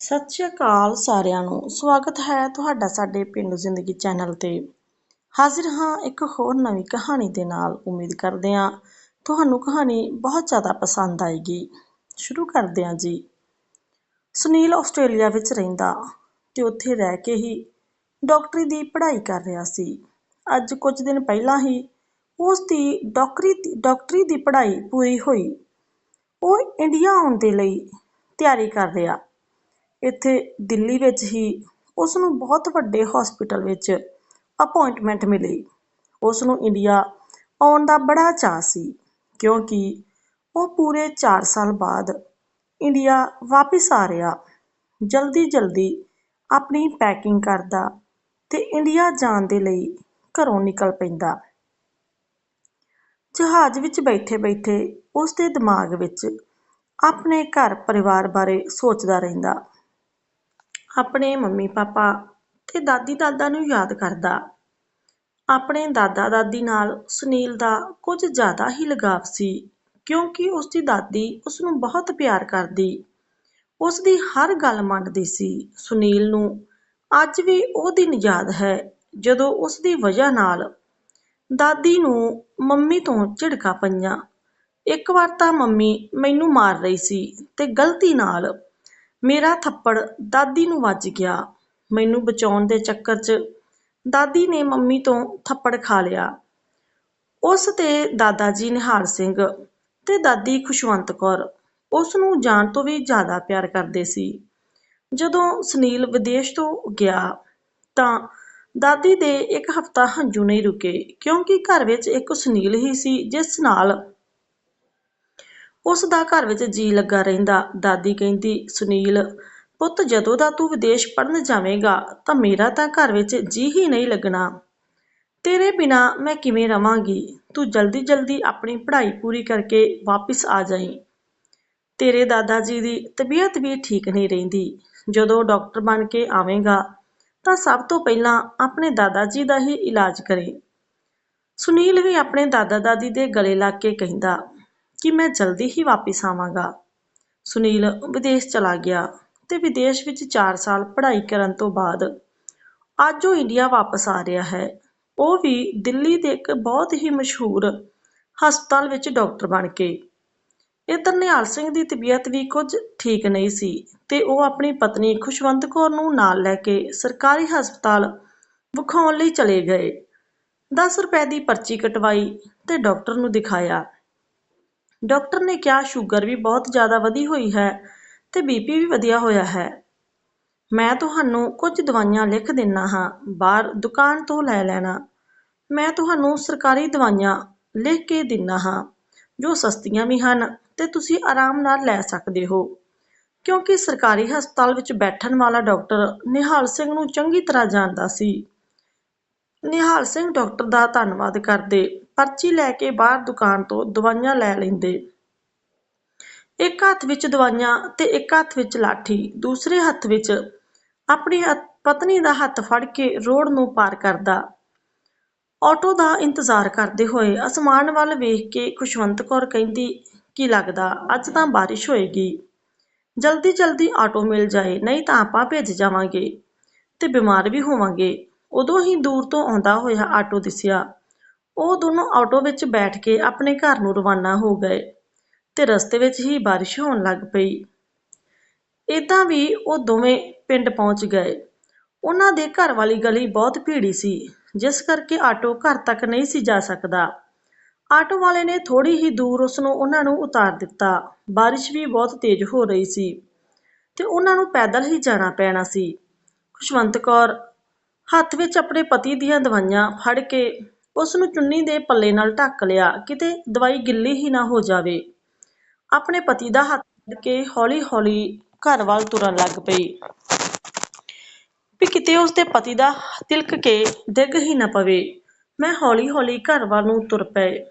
ਸਤਿ ਸ਼੍ਰੀ ਅਕਾਲ ਸਾਰਿਆਂ ਨੂੰ। ਸਵਾਗਤ ਹੈ ਤੁਹਾਡਾ ਸਾਡੇ ਪਿੰਡੂ ਜ਼ਿੰਦਗੀ ਚੈਨਲ ਤੇ। ਹਾਜ਼ਰ ਹਾਂ ਇੱਕ ਹੋਰ ਨਵੀਂ ਕਹਾਣੀ ਦੇ ਨਾਲ। ਉਮੀਦ ਕਰਦੇ ਹਾਂ ਤੁਹਾਨੂੰ ਕਹਾਣੀ ਬਹੁਤ ਜ਼ਿਆਦਾ ਪਸੰਦ ਆਏਗੀ। ਸ਼ੁਰੂ ਕਰਦੇ ਹਾਂ ਜੀ। ਸੁਨੀਲ ਆਸਟ੍ਰੇਲੀਆ ਵਿੱਚ ਰਹਿੰਦਾ ਤੇ ਉੱਥੇ ਰਹਿ ਕੇ ਹੀ ਡਾਕਟਰੀ ਦੀ ਪੜ੍ਹਾਈ ਕਰ ਰਿਹਾ ਸੀ। ਅੱਜ ਕੁਝ ਦਿਨ ਪਹਿਲਾਂ ਹੀ ਉਸ ਦੀ ਡਾਕਟਰੀ ਡਾਕਟਰੀ ਦੀ ਪੜ੍ਹਾਈ ਪੂਰੀ ਹੋਈ। ਉਹ ਇੰਡੀਆ ਆਉਣ ਦੇ ਲਈ ਤਿਆਰੀ ਕਰ ਰਿਹਾ। ਇੱਥੇ ਦਿੱਲੀ ਵਿੱਚ ਹੀ ਉਸ ਨੂੰ ਬਹੁਤ ਵੱਡੇ ਹਸਪੀਟਲ ਵਿੱਚ ਅਪਾਇੰਟਮੈਂਟ ਮਿਲੀ। ਉਸ ਨੂੰ ਇੰਡੀਆ ਆਉਣ ਦਾ ਬੜਾ ਚਾਅ ਸੀ, ਕਿਉਂਕਿ ਉਹ ਪੂਰੇ 4 ਸਾਲ ਬਾਅਦ ਇੰਡੀਆ ਵਾਪਿਸ ਆ ਰਿਹਾ। ਜਲਦੀ ਜਲਦੀ ਆਪਣੀ ਪੈਕਿੰਗ ਕਰਦਾ ਤੇ ਇੰਡੀਆ ਜਾਣ ਦੇ ਲਈ ਘਰੋਂ ਨਿਕਲ ਪੈਂਦਾ। ਜਹਾਜ਼ ਵਿੱਚ ਬੈਠੇ ਬੈਠੇ ਉਸ ਦੇ ਦਿਮਾਗ ਵਿੱਚ ਆਪਣੇ ਘਰ ਪਰਿਵਾਰ ਬਾਰੇ ਸੋਚਦਾ ਰਹਿੰਦਾ। ਆਪਣੇ ਮੰਮੀ ਪਾਪਾ ਤੇ ਦਾਦੀ ਦਾਦਾ ਨੂੰ ਯਾਦ ਕਰਦਾ। ਆਪਣੇ ਦਾਦਾ ਦਾਦੀ ਨਾਲ ਸੁਨੀਲ ਦਾ ਕੁਝ ਜ਼ਿਆਦਾ ਹੀ ਲਗਾਵ ਸੀ, ਕਿਉਂਕਿ ਉਸ ਦੀ ਦਾਦੀ ਉਸ ਨੂੰ ਬਹੁਤ ਪਿਆਰ ਕਰਦੀ। ਉਸ ਦੀ ਹਰ ਗੱਲ ਮੰਨਦੀ ਸੀ। ਸੁਨੀਲ ਨੂੰ ਅੱਜ ਵੀ ਉਹ ਦਿਨ ਯਾਦ ਹੈ, ਜਦੋਂ ਉਸ ਦੀ ਵਜ੍ਹਾ ਨਾਲ ਦਾਦੀ ਨੂੰ ਮੰਮੀ ਤੋਂ ਝਿੜਕਾ ਪਈਆਂ। ਇੱਕ ਵਾਰ ਤਾਂ ਮੰਮੀ ਮੈਨੂੰ ਮਾਰ ਰਹੀ ਸੀ ਤੇ ਗਲਤੀ ਨਾਲ ਮੇਰਾ ਥੱਪੜ ਦਾਦੀ ਨੂੰ ਵੱਜ ਗਿਆ। ਮੈਨੂੰ ਬਚਾਉਣ ਦੇ ਚੱਕਰ 'ਚ ਦਾਦੀ ਨੇ ਮੰਮੀ ਤੋਂ ਥੱਪੜ ਖਾ ਲਿਆ। ਉਸ ਤੇ ਦਾਦਾ ਜੀ ਨਿਹਾਲ ਸਿੰਘ ਤੇ ਦਾਦੀ ਖੁਸ਼ਵੰਤ ਕੌਰ ਉਸ ਨੂੰ ਜਾਣ ਤੋਂ ਵੀ ਜ਼ਿਆਦਾ ਪਿਆਰ ਕਰਦੇ ਸੀ। ਜਦੋਂ ਸੁਨੀਲ ਵਿਦੇਸ਼ ਤੋਂ ਗਿਆ ਤਾਂ ਦਾਦੀ ਦੇ ਇੱਕ ਹਫ਼ਤਾ ਹੰਝੂ ਨਹੀਂ ਰੁਕੇ, ਕਿਉਂਕਿ ਘਰ ਵਿੱਚ ਇੱਕ ਸੁਨੀਲ ਹੀ ਸੀ ਜਿਸ ਨਾਲ ਉਸ ਦਾ ਘਰ ਵਿੱਚ ਜੀ ਲੱਗਾ ਰਹਿੰਦਾ। ਦਾਦੀ ਕਹਿੰਦੀ, ਸੁਨੀਲ, ਪੁੱਤ ਜਦੋਂ ਦਾ ਤੂੰ ਵਿਦੇਸ਼ ਪੜਨ ਜਾਵੇਂਗਾ, ਤਾਂ ਮੇਰਾ ਤਾਂ ਘਰ ਵਿੱਚ ਜੀ ਹੀ ਨਹੀਂ ਲੱਗਣਾ। ਤੇਰੇ ਬਿਨਾ ਮੈਂ ਕਿਵੇਂ ਰਵਾਂਗੀ? ਤੂੰ ਜਲਦੀ ਜਲਦੀ ਆਪਣੀ ਪੜ੍ਹਾਈ ਪੂਰੀ ਕਰਕੇ ਵਾਪਿਸ ਆ ਜਾਈਂ। ਤੇਰੇ ਦਾਦਾ ਜੀ ਦੀ ਤਬੀਅਤ ਵੀ ਠੀਕ ਨਹੀਂ ਰਹਿੰਦੀ। ਜਦੋਂ ਡਾਕਟਰ ਬਣ ਕੇ ਆਵੇਂਗਾ, ਤਾਂ ਸਭ ਤੋਂ ਪਹਿਲਾਂ ਆਪਣੇ ਦਾਦਾ ਜੀ ਦਾ ਹੀ ਇਲਾਜ ਕਰੇ। ਸੁਨੀਲ ਵੀ ਆਪਣੇ ਦਾਦਾ ਦਾਦੀ ਦੇ ਗਲੇ ਲੱਗ ਕੇ ਕਹਿੰਦਾ ਕਿ ਮੈਂ ਜਲਦੀ ਹੀ ਵਾਪਿਸ ਆਵਾਂਗਾ। ਸੁਨੀਲ ਵਿਦੇਸ਼ ਚਲਾ ਗਿਆ ਤੇ ਵਿਦੇਸ਼ ਵਿੱਚ 4 ਸਾਲ ਪੜ੍ਹਾਈ ਕਰਨ ਤੋਂ ਬਾਅਦ ਅੱਜ ਉਹ ਇੰਡੀਆ ਵਾਪਸ ਆ ਰਿਹਾ ਹੈ। ਉਹ ਵੀ ਦਿੱਲੀ ਦੇ ਇੱਕ ਬਹੁਤ ਹੀ ਮਸ਼ਹੂਰ ਹਸਪਤਾਲ ਵਿੱਚ ਡਾਕਟਰ ਬਣ ਕੇ। ਇਧਰ ਨਿਹਾਲ ਸਿੰਘ ਦੀ ਤਬੀਅਤ ਵੀ ਕੁਝ ਠੀਕ ਨਹੀਂ ਸੀ ਤੇ ਉਹ ਆਪਣੀ ਪਤਨੀ ਖੁਸ਼ਵੰਤ ਕੌਰ ਨੂੰ ਨਾਲ ਲੈ ਕੇ ਸਰਕਾਰੀ ਹਸਪਤਾਲ ਵਿਖਾਉਣ ਲਈ ਚਲੇ ਗਏ। 10 ਰੁਪਏ ਦੀ ਪਰਚੀ ਕਟਵਾਈ ਤੇ ਡਾਕਟਰ ਨੂੰ ਦਿਖਾਇਆ। ਡਾਕਟਰ ਨੇ ਕਿਹਾ ਸ਼ੂਗਰ ਵੀ ਬਹੁਤ ਜ਼ਿਆਦਾ ਵਧੀ ਹੋਈ ਹੈ ਤੇ ਬੀਪੀ ਵੀ ਵਧਿਆ ਹੋਇਆ ਹੈ। ਮੈਂ ਤੁਹਾਨੂੰ ਕੁਝ ਦਵਾਈਆਂ ਲਿਖ ਦਿੰਨਾ ਹਾਂ। ਬਾਹਰ ਦੁਕਾਨ ਤੋਂ ਲੈ ਲੈਣਾ। ਮੈਂ ਤੁਹਾਨੂੰ ਸਰਕਾਰੀ ਦਵਾਈਆਂ ਲਿਖ ਕੇ ਦਿੰਨਾ ਹਾਂ, ਜੋ ਸਸਤੀਆਂ ਵੀ ਹਨ ਤੇ ਤੁਸੀਂ ਆਰਾਮ ਨਾਲ ਲੈ ਸਕਦੇ ਹੋ। ਕਿਉਂਕਿ ਸਰਕਾਰੀ ਹਸਪਤਾਲ ਵਿੱਚ ਬੈਠਣ ਵਾਲਾ ਡਾਕਟਰ ਨਿਹਾਲ ਸਿੰਘ ਨੂੰ ਚੰਗੀ ਤਰ੍ਹਾਂ ਜਾਣਦਾ ਸੀ। ਨਿਹਾਲ ਸਿੰਘ ਡਾਕਟਰ ਦਾ ਧੰਨਵਾਦ ਕਰਦੇ ਪਰਚੀ ਲੈ ਕੇ ਬਾਹਰ ਦੁਕਾਨ ਤੋਂ ਦਵਾਈਆਂ ਲੈ ਲੈਂਦੇ। ਇੱਕ ਹੱਥ ਵਿੱਚ ਦਵਾਈਆਂ ਤੇ ਇੱਕ ਹੱਥ ਵਿੱਚ ਲਾਠੀ, ਦੂਸਰੇ ਹੱਥ ਵਿੱਚ ਆਪਣੀ ਪਤਨੀ ਦਾ ਹੱਥ ਫੜ ਕੇ ਰੋਡ ਨੂੰ ਪਾਰ ਕਰਦਾ। ਆਟੋ ਦਾ ਇੰਤਜ਼ਾਰ ਕਰਦੇ ਹੋਏ ਅਸਮਾਨ ਵੱਲ ਵੇਖ ਕੇ ਖੁਸ਼ਵੰਤ ਕੌਰ ਕਹਿੰਦੀ, ਕੀ ਲੱਗਦਾ, ਅੱਜ ਤਾਂ ਬਾਰਿਸ਼ ਹੋਏਗੀ। ਜਲਦੀ ਜਲਦੀ ਆਟੋ ਮਿਲ ਜਾਏ, ਨਹੀਂ ਤਾਂ ਆਪਾਂ ਭਿੱਜ ਜਾਵਾਂਗੇ ਤੇ ਬਿਮਾਰ ਵੀ ਹੋਵਾਂਗੇ। ਉਦੋਂ ਹੀ ਦੂਰ ਤੋਂ ਆਉਂਦਾ ਹੋਇਆ ਆਟੋ ਦਿਸਿਆ। ਉਹ ਦੋਨੋਂ ਆਟੋ ਵਿੱਚ ਬੈਠ ਕੇ ਆਪਣੇ ਘਰ ਨੂੰ ਰਵਾਨਾ ਹੋ ਗਏ ਤੇ ਰਸਤੇ ਵਿੱਚ ਹੀ ਬਾਰਿਸ਼ ਹੋਣ ਲੱਗ ਪਈ। ਇਦਾਂ ਵੀ ਉਹ ਦੋਵੇਂ ਪਿੰਡ ਪਹੁੰਚ ਗਏ। ਉਹਨਾਂ ਦੇ ਘਰ ਵਾਲੀ ਗਲੀ ਬਹੁਤ ਭੀੜੀ ਸੀ, ਜਿਸ ਕਰਕੇ ਆਟੋ ਘਰ ਤੱਕ ਨਹੀਂ ਸੀ ਜਾ ਸਕਦਾ। ਆਟੋ ਵਾਲੇ ਨੇ ਥੋੜੀ ਹੀ ਦੂਰ ਉਸ ਨੂੰ ਉਹਨਾਂ ਨੂੰ ਉਤਾਰ ਦਿੱਤਾ। ਬਾਰਿਸ਼ ਵੀ ਬਹੁਤ ਤੇਜ਼ ਹੋ ਰਹੀ ਸੀ ਤੇ ਉਹਨਾਂ ਨੂੰ ਪੈਦਲ ਹੀ ਜਾਣਾ ਪੈਣਾ ਸੀ। ਖੁਸ਼ਵੰਤ ਕੌਰ ਹੱਥ ਵਿੱਚ ਆਪਣੇ ਪਤੀ ਦੀਆਂ ਦਵਾਈਆਂ ਫੜ ਕੇ ਉਸ ਨੂੰ ਚੁੰਨੀ ਦੇ ਪੱਲੇ ਨਾਲ ਢੱਕ ਲਿਆ, ਕਿਤੇ ਦਵਾਈ ਗਿੱਲੀ ਹੀ ਨਾ ਹੋ ਜਾਵੇ। ਆਪਣੇ ਪਤੀ ਦਾ ਹੱਥ ਫੜ ਕੇ ਹੌਲੀ-ਹੌਲੀ ਘਰ ਵੱਲ ਤੁਰਨ ਲੱਗ ਪਈ। ਵੀ ਕਿਤੇ ਉਸ ਦੇ ਪਤੀ ਦਾ ਤਿਲਕ ਕੇ ਡਿੱਗ ਹੀ ਨਾ ਪਵੇ, ਮੈਂ ਹੌਲੀ-ਹੌਲੀ ਘਰ ਵੱਲ ਨੂੰ ਤੁਰ ਪਏ।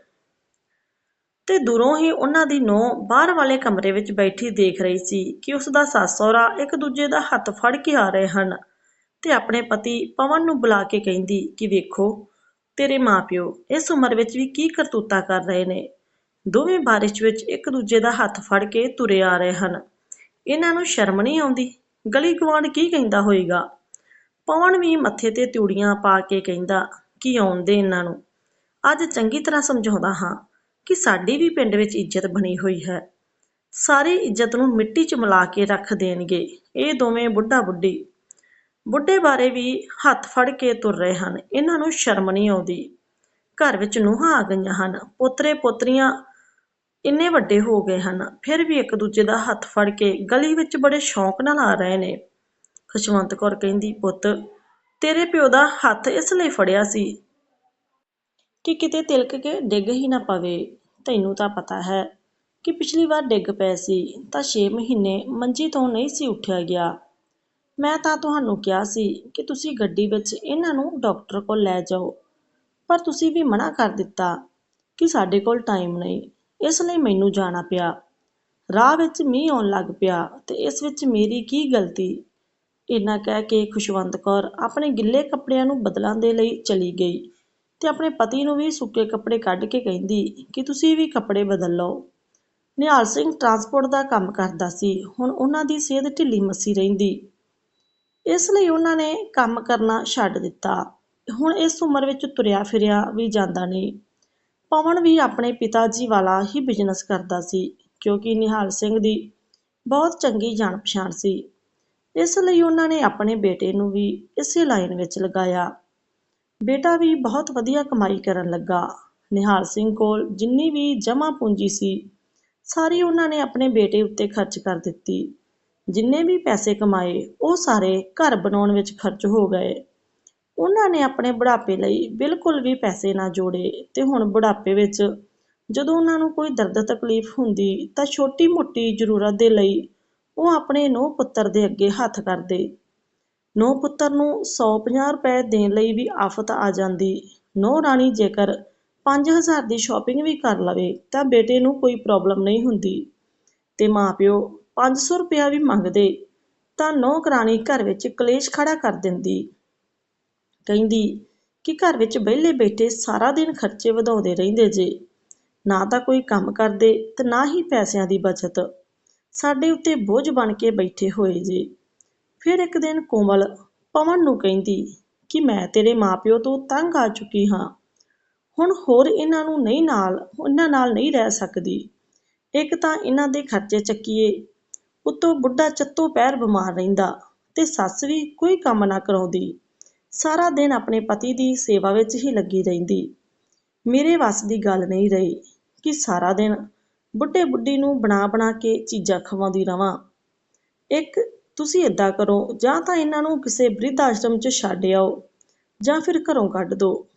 ਤੇ ਦੂਰੋਂ ਹੀ ਉਹਨਾਂ ਦੀ ਨੋ ਬਾਹਰ ਵਾਲੇ ਕਮਰੇ ਵਿੱਚ ਬੈਠੀ ਦੇਖ ਰਹੀ ਸੀ ਕਿ ਉਸ ਦਾ ਸੱਸ ਸਹੁਰਾ ਇੱਕ ਦੂਜੇ ਦਾ ਹੱਥ ਫੜ ਕੇ ਆ ਰਹੇ ਹਨ ਤੇ ਆਪਣੇ ਪਤੀ ਪਵਨ ਨੂੰ ਬੁਲਾ ਕੇ ਕਹਿੰਦੀ ਕਿ ਵੇਖੋ ਤੇਰੇ ਮਾਪਿਓ ਇਸ ਉਮਰ ਵਿੱਚ ਵੀ ਕੀ ਕਰਤੂਤਾ ਕਰ ਰਹੇ ਨੇ? ਦੋਵੇਂ ਬਾਰਿਸ਼ ਵਿੱਚ ਇੱਕ ਦੂਜੇ ਦਾ ਹੱਥ ਫੜ ਕੇ ਤੁਰੇ ਆ ਰਹੇ ਹਨ। ਇਹਨਾਂ ਨੂੰ ਸ਼ਰਮ ਨਹੀਂ ਆਉਂਦੀ? ਗਲੀ ਗਵਾਂਢ ਕੀ ਕਹਿੰਦਾ ਹੋਏਗਾ? ਪਵਨ ਵੀ ਮੱਥੇ ਤੇ ਤਿਉੜੀਆਂ ਪਾ ਕੇ ਕਹਿੰਦਾ ਕਿ ਆਉਣ ਦੇ ਇਹਨਾਂ ਨੂੰ। ਅੱਜ ਚੰਗੀ ਤਰ੍ਹਾਂ ਸਮਝਾਉਂਦਾ ਹਾਂ ਕਿ ਸਾਡੀ ਵੀ ਪਿੰਡ ਵਿੱਚ ਇੱਜ਼ਤ ਬਣੀ ਹੋਈ ਹੈ। ਸਾਰੀ ਇੱਜ਼ਤ ਨੂੰ ਮਿੱਟੀ 'ਚ ਮਿਲਾ ਕੇ ਰੱਖ ਦੇਣਗੇ। ਇਹ ਦੋਵੇਂ ਬੁੱਢਾ ਬੁੱਢੀ ਬੁੱਢੇ ਬਾਰੇ ਵੀ ਹੱਥ ਫੜ ਕੇ ਤੁਰ ਰਹੇ ਹਨ। ਇਹਨਾਂ ਨੂੰ ਸ਼ਰਮ ਨਹੀਂ ਆਉਂਦੀ। ਘਰ ਵਿੱਚ ਨੂੰਹਾਂ ਆ ਗਈਆਂ ਹਨ। ਪੋਤਰੇ ਪੋਤਰੀਆਂ ਇੰਨੇ ਵੱਡੇ ਹੋ ਗਏ ਹਨ। ਫਿਰ ਵੀ ਇੱਕ ਦੂਜੇ ਦਾ ਹੱਥ ਫੜ ਕੇ ਗਲੀ ਵਿੱਚ ਬੜੇ ਸ਼ੌਂਕ ਨਾਲ ਆ ਰਹੇ ਨੇ। ਖੁਸ਼ਵੰਤ ਕੌਰ ਕਹਿੰਦੀ, ਪੁੱਤ, ਤੇਰੇ ਪਿਓ ਦਾ ਹੱਥ ਇਸ ਲਈ ਫੜਿਆ ਸੀ ਕਿ ਕਿਤੇ ਤਿਲਕ ਕੇ ਡਿੱਗ ਹੀ ਨਾ ਪਵੇ। ਤੈਨੂੰ ਤਾਂ ਪਤਾ ਹੈ ਕਿ ਪਿਛਲੀ ਵਾਰ ਡਿੱਗ ਪਏ ਸੀ, ਤਾਂ 6 ਮਹੀਨੇ ਮੰਜੀ ਤੋਂ ਨਹੀਂ ਸੀ ਉੱਠਿਆ ਗਿਆ। ਮੈਂ ਤਾਂ ਤੁਹਾਨੂੰ ਕਿਹਾ ਸੀ ਕਿ ਤੁਸੀਂ ਗੱਡੀ ਵਿੱਚ ਇਹਨਾਂ ਨੂੰ ਡਾਕਟਰ ਕੋਲ ਲੈ ਜਾਓ, ਪਰ ਤੁਸੀਂ ਵੀ ਮਨਾ ਕਰ ਦਿੱਤਾ ਕਿ ਸਾਡੇ ਕੋਲ ਟਾਈਮ ਨਹੀਂ, ਇਸ ਲਈ ਮੈਨੂੰ ਜਾਣਾ ਪਿਆ। ਰਾਹ ਵਿੱਚ ਮੀਂਹ ਆਉਣ ਲੱਗ ਪਿਆ ਤੇ ਇਸ ਵਿੱਚ ਮੇਰੀ ਕੀ ਗਲਤੀ? ਇਹਨਾਂ ਕਹਿ ਕੇ ਖੁਸ਼ਵੰਤ ਕੌਰ ਆਪਣੇ ਗਿੱਲੇ ਕੱਪੜਿਆਂ ਨੂੰ ਬਦਲਣ ਦੇ ਲਈ ਚਲੀ ਗਈ ਤੇ ਆਪਣੇ ਪਤੀ ਨੂੰ ਵੀ ਸੁੱਕੇ ਕੱਪੜੇ ਕੱਢ ਕੇ ਕਹਿੰਦੀ ਕਿ ਤੁਸੀਂ ਵੀ ਕੱਪੜੇ ਬਦਲ ਲਓ। ਨਿਹਾਲ ਸਿੰਘ ਟਰਾਂਸਪੋਰਟ ਦਾ ਕੰਮ ਕਰਦਾ ਸੀ, ਹੁਣ ਉਹਨਾਂ ਦੀ ਸਿਹਤ ਢਿੱਲੀ ਮੱਸੀ ਰਹਿੰਦੀ। ਇਸ ਲਈ ਉਹਨਾਂ ਨੇ ਕੰਮ ਕਰਨਾ ਛੱਡ ਦਿੱਤਾ। ਹੁਣ ਇਸ ਉਮਰ ਵਿੱਚ ਤੁਰਿਆ ਫਿਰਿਆ ਵੀ ਜਾਂਦਾ ਨਹੀਂ। ਪਵਨ ਵੀ ਆਪਣੇ ਪਿਤਾ ਜੀ ਵਾਲਾ ਹੀ ਬਿਜ਼ਨਸ ਕਰਦਾ ਸੀ, ਕਿਉਂਕਿ ਨਿਹਾਲ ਸਿੰਘ ਦੀ ਬਹੁਤ ਚੰਗੀ ਜਾਣ ਪਛਾਣ ਸੀ। ਇਸ ਲਈ ਉਹਨਾਂ ਨੇ ਆਪਣੇ ਬੇਟੇ ਨੂੰ ਵੀ ਇਸੇ ਲਾਈਨ ਵਿੱਚ ਲਗਾਇਆ। ਬੇਟਾ ਵੀ ਬਹੁਤ ਵਧੀਆ ਕਮਾਈ ਕਰਨ ਲੱਗਾ। ਨਿਹਾਲ ਸਿੰਘ ਕੋਲ ਜਿੰਨੀ ਵੀ ਜਮ੍ਹਾਂ ਪੂੰਜੀ ਸੀ, ਸਾਰੀ ਉਹਨਾਂ ਨੇ ਆਪਣੇ ਬੇਟੇ ਉੱਤੇ ਖਰਚ ਕਰ ਦਿੱਤੀ। ਜਿੰਨੇ ਵੀ ਪੈਸੇ ਕਮਾਏ, ਉਹ ਸਾਰੇ ਘਰ ਬਣਾਉਣ ਵਿੱਚ ਖਰਚ ਹੋ ਗਏ। ਉਹਨਾਂ ਨੇ ਆਪਣੇ ਬੁਢਾਪੇ ਲਈ ਬਿਲਕੁਲ ਵੀ ਪੈਸੇ ਨਾ ਜੋੜੇ ਤੇ ਹੁਣ ਬੁਢਾਪੇ ਵਿੱਚ ਜਦੋਂ ਉਹਨਾਂ ਨੂੰ ਕੋਈ ਦਰਦ ਤਕਲੀਫ ਹੁੰਦੀ ਤਾਂ ਛੋਟੀ ਮੋਟੀ ਜ਼ਰੂਰਤ ਦੇ ਲਈ ਉਹ ਆਪਣੇ ਨੂੰਹ ਪੁੱਤਰ ਦੇ ਅੱਗੇ ਹੱਥ ਕਰਦੇ। ਨੂੰਹ ਪੁੱਤਰ ਨੂੰ 150 ਰੁਪਏ ਦੇਣ ਲਈ ਵੀ ਆਫਤ ਆ ਜਾਂਦੀ। ਨੂੰਹ ਰਾਣੀ ਜੇਕਰ 5000 ਦੀ ਸ਼ਾਪਿੰਗ ਵੀ ਕਰ ਲਵੇ ਤਾਂ ਬੇਟੇ ਨੂੰ ਕੋਈ ਪ੍ਰੋਬਲਮ ਨਹੀਂ ਹੁੰਦੀ। ਤੇ ਮਾਪਿਓ 500 ਰੁਪਇਆ ਵੀ ਮੰਗਦੇ, ਤਾਂ ਨੂੰਹ ਕਰਾਣੀ ਘਰ ਵਿੱਚ ਕਲੇਸ਼ ਖੜਾ ਕਰ ਦਿੰਦੀ। ਕਹਿੰਦੀ ਕਿ ਘਰ ਵਿੱਚ ਵਿਹਲੇ ਬੈਠੇ ਸਾਰਾ ਦਿਨ ਖਰਚੇ ਵਧਾਉਂਦੇ ਰਹਿੰਦੇ ਜੇ। ਨਾ ਤਾਂ ਕੋਈ ਕੰਮ ਕਰਦੇ ਤੇ ਨਾ ਹੀ ਪੈਸਿਆਂ ਦੀ ਬਚਤ। ਸਾਡੇ ਉੱਤੇ ਬੋਝ ਬਣ ਕੇ ਬੈਠੇ ਹੋਏ ਜੇ। ਫਿਰ ਇੱਕ ਦਿਨ ਕੋਮਲ ਪਵਨ ਨੂੰ ਕਹਿੰਦੀ ਕਿ ਮੈਂ ਤੇਰੇ ਮਾਪਿਓ ਤੋਂ ਤੰਗ ਆ ਚੁੱਕੀ ਹਾਂ। ਹੁਣ ਹੋਰ ਇਹਨਾਂ ਨੂੰ ਨਹੀਂ ਨਾਲ, ਉਹਨਾਂ ਨਾਲ ਨਹੀਂ ਰਹਿ ਸਕਦੀ। ਇੱਕ ਤਾਂ ਇਹਨਾਂ ਦੇ ਖਰਚੇ ਚੱਕੀਏ ਉੱਤੋਂ ਬੁੱਢਾ ਚੱਤੋ ਪੈਰ ਬਿਮਾਰ ਰਹਿੰਦਾ ਤੇ ਸੱਸ ਵੀ ਕੋਈ ਕੰਮ ਨਾ ਕਰਾਉਂਦੀ। ਸਾਰਾ ਦਿਨ ਆਪਣੇ ਪਤੀ ਦੀ ਸੇਵਾ ਵਿੱਚ ਹੀ ਲੱਗੀ ਰਹਿੰਦੀ। ਮੇਰੇ ਵੱਸ ਦੀ ਗੱਲ ਨਹੀਂ ਰਹੀ ਕਿ ਸਾਰਾ ਦਿਨ ਬੁੱਢੇ ਬੁੱਢੀ ਨੂੰ ਬਣਾ ਬਣਾ ਕੇ ਚੀਜ਼ਾਂ ਖਵਾਉਂਦੀ ਰਵਾਂ। ਇੱਕ, ਤੁਸੀਂ ਇਦਾਂ ਕਰੋ, ਜਾਂ ਤਾਂ ਇਹਨਾਂ ਨੂੰ ਕਿਸੇ ਬ੍ਰਿਧ ਆਸ਼ਰਮ 'ਚ ਛੱਡ ਆਓ, ਜਾਂ ਫਿਰ ਘਰੋਂ ਕੱਢ ਦਿਓ